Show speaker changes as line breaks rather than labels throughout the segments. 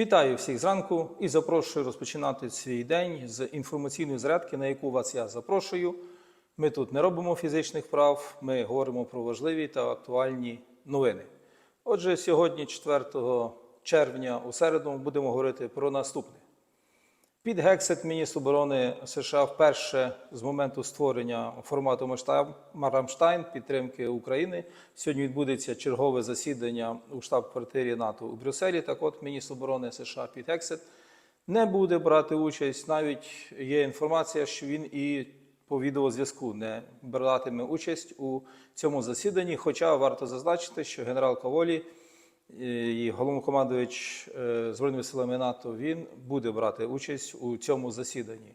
Вітаю всіх зранку і запрошую розпочинати свій день з інформаційної зарядки, на яку вас я запрошую. Ми тут не робимо фізичних вправ, ми говоримо про важливі та актуальні новини. Отже, сьогодні, 4 червня, у середу, будемо говорити про наступне. Під гексет міністр оборони США вперше з моменту створення формату «Масштаб- Рамштайн підтримки України. Сьогодні відбудеться чергове засідання у штаб-квартирі НАТО у Брюсселі. Так от міністр оборони США Під Гексет не буде брати участь. Навіть є інформація, що він і по відеозв'язку не братиме участь у цьому засіданні. Хоча варто зазначити, що генерал Каволі і головнокомандувач е, Збройними силами НАТО він буде брати участь у цьому засіданні.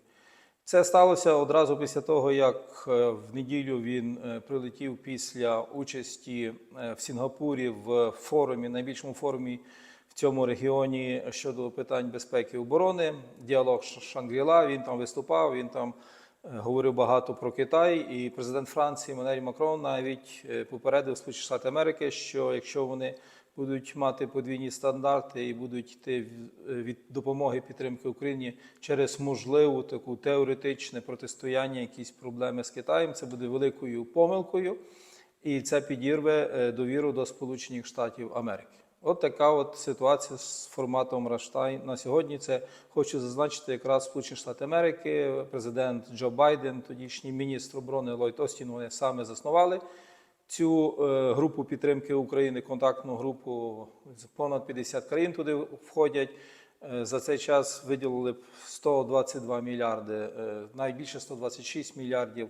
Це сталося одразу після того, як е, в неділю він е, прилетів після участі в Сінгапурі в форумі, найбільшому форумі в цьому регіоні щодо питань безпеки і оборони. Діалог Шангріла. Він там виступав. Він там говорив багато про Китай. І президент Франції Манель Макрон навіть попередив Сполучені Штати Америки, що якщо вони будуть мати подвійні стандарти і будуть йти від допомоги підтримки Україні через можливу таку теоретичне протистояння, якісь проблеми з Китаєм, це буде великою помилкою, і це підірве е, довіру до Сполучених Штатів Америки. От така от ситуація з форматом Раштайн на сьогодні. Це хочу зазначити якраз Сполучені Штати Америки, президент Джо Байден, тодішній міністр оборони Ллойд Остін, вони саме заснували цю е, групу підтримки України, контактну групу з понад 50 країн туди входять. Е, За цей час виділили б 122 мільярди, найбільше навіть більше 126 мільярдів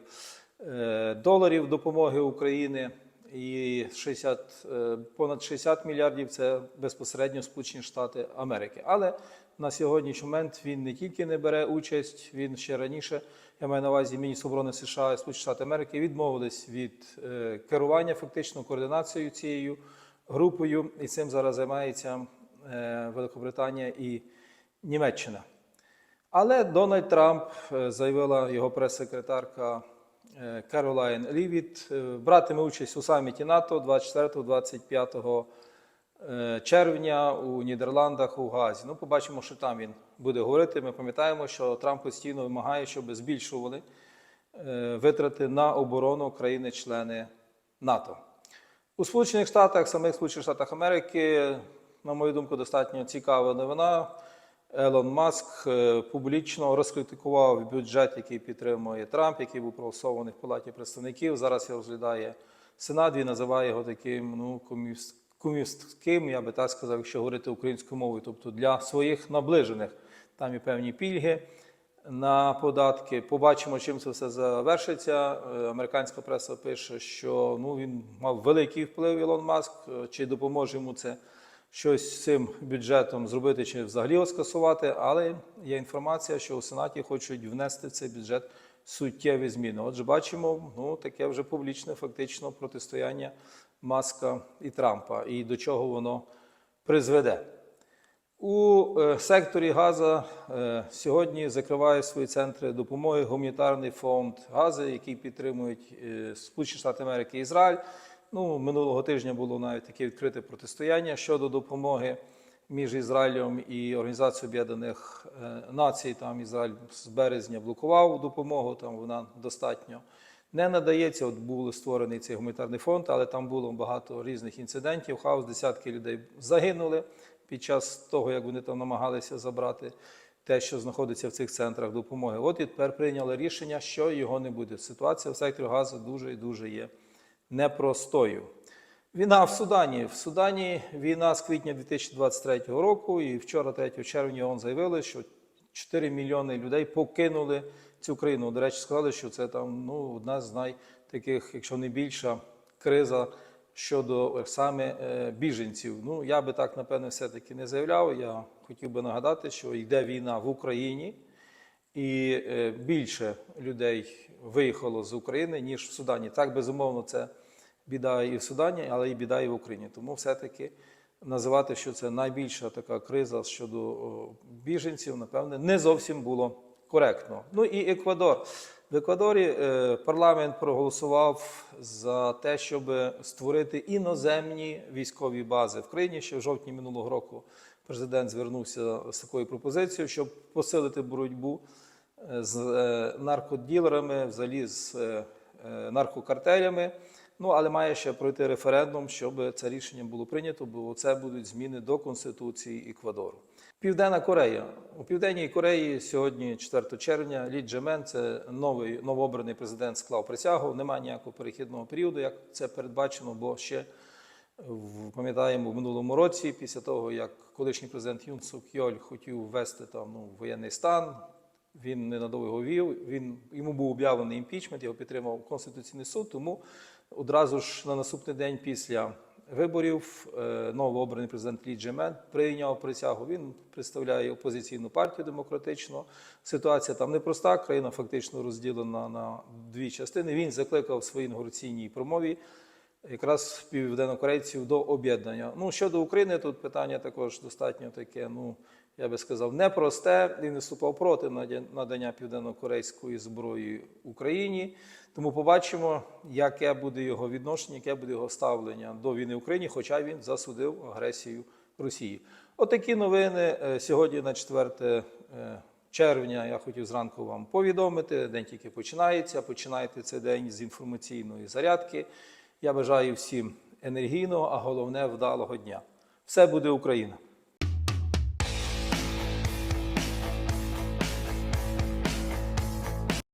е, доларів допомоги України. І 60, е, понад 60 мільярдів це безпосередньо Сполучені Штати Америки. Але на сьогоднішній момент він не тільки не бере участь, він ще раніше, я маю на увазі міністр оборони США і Сполучені Штати Америки, відмовились від е, керування фактично координацією цією групою, і цим зараз займається е, Великобританія і Німеччина. Але Дональд Трамп заявила його прес-секретарка Керолайн Лівіт, е, братиме участь у саміті НАТО 24-25 е, червня у Нідерландах у Газі. Ну, побачимо, що там він буде говорити. Ми пам'ятаємо, що Трамп постійно вимагає, щоб збільшували е, витрати на оборону країни-члени НАТО. У Сполучених Штатах, самих Сполучених Штатах Америки, на мою думку, достатньо цікава новина. Елон Маск е, публічно розкритикував бюджет, який підтримує Трамп, який був проголосований в Палаті представників. Зараз його розглядає Сенат. Він називає його таким ну, комістським, я би так сказав, якщо говорити українською мовою, тобто для своїх наближених. Там є певні пільги на податки. Побачимо, чим це все завершиться. Е, Американська преса пише, що ну, він мав великий вплив Ілон Маск. Е, Чи допоможе йому це щось з цим бюджетом зробити, чи взагалі його скасувати. Але є інформація, що у Сенаті хочуть внести в цей бюджет суттєві зміни. Отже, бачимо, ну таке вже публічне фактично протистояння Маска і Трампа, і до чого воно призведе. У е, секторі Газа е, сьогодні закриває свої центри допомоги гуманітарний фонд Гази, який підтримують е, Сполучені Штати Америки і Ізраїль. Ну, минулого тижня було навіть таке відкрите протистояння щодо допомоги між Ізраїлем і Організацією Об'єднаних е, Націй. Там Ізраїль з березня блокував допомогу, там вона достатньо не надається. От був створений цей гуманітарний фонд, але там було багато різних інцидентів. Хаос, десятки людей загинули під час того, як вони там намагалися забрати те, що знаходиться в цих центрах допомоги. От і тепер прийняли рішення, що його не буде. Ситуація в секторі газу дуже і дуже є непростою. Війна в Судані. В Судані війна з квітня 2023 року, і вчора, 3 червня, он заявили, що 4 мільйони людей покинули цю країну. До речі, сказали, що це там ну, одна з найтаких, якщо не більша, криза щодо е, саме е, біженців. Ну, я би так, напевне, все-таки не заявляв. Я хотів би нагадати, що йде війна в Україні, і е, більше людей виїхало з України, ніж в Судані. Так, безумовно, це біда і в Судані, але і біда і в Україні. Тому все-таки називати, що це найбільша така криза щодо біженців, напевне, не зовсім було коректно. Ну і Еквадор. В Еквадорі е, парламент проголосував за те, щоб створити іноземні військові бази в країні. Ще в жовтні минулого року президент звернувся з такою пропозицією, щоб посилити боротьбу з е, наркоділерами, взагалі з е, е, наркокартелями. Ну, але має ще пройти референдум, щоб це рішення було прийнято, бо це будуть зміни до Конституції Еквадору. Південна Корея. У Південній Кореї сьогодні, 4 червня, Лі Джемен, це новий новообраний президент, склав присягу. Немає ніякого перехідного періоду, як це передбачено, бо ще пам'ятаємо в минулому році, після того як колишній президент Юн Сук Йоль хотів ввести там ну, воєнний стан. Він ненадовго вів. Він йому був об'явлений імпічмент, його підтримав Конституційний суд. Тому одразу ж на наступний день після виборів е, новообраний президент Лі Джемен прийняв присягу. Він представляє опозиційну партію демократичну. Ситуація там непроста. Країна фактично розділена на дві частини. Він закликав в своїй інаугураційній промові якраз південнокорейців до об'єднання. Ну щодо України, тут питання також достатньо таке. Ну я би сказав, непросте. Він виступав проти надання південнокорейської зброї Україні. Тому побачимо, яке буде його відношення, яке буде його ставлення до війни Україні, хоча він засудив агресію Росії. Отакі новини е, сьогодні на 4 е, червня. Я хотів зранку вам повідомити. День тільки починається. Починайте цей день з інформаційної зарядки. Я бажаю всім енергійного, а головне вдалого дня. Все буде Україна!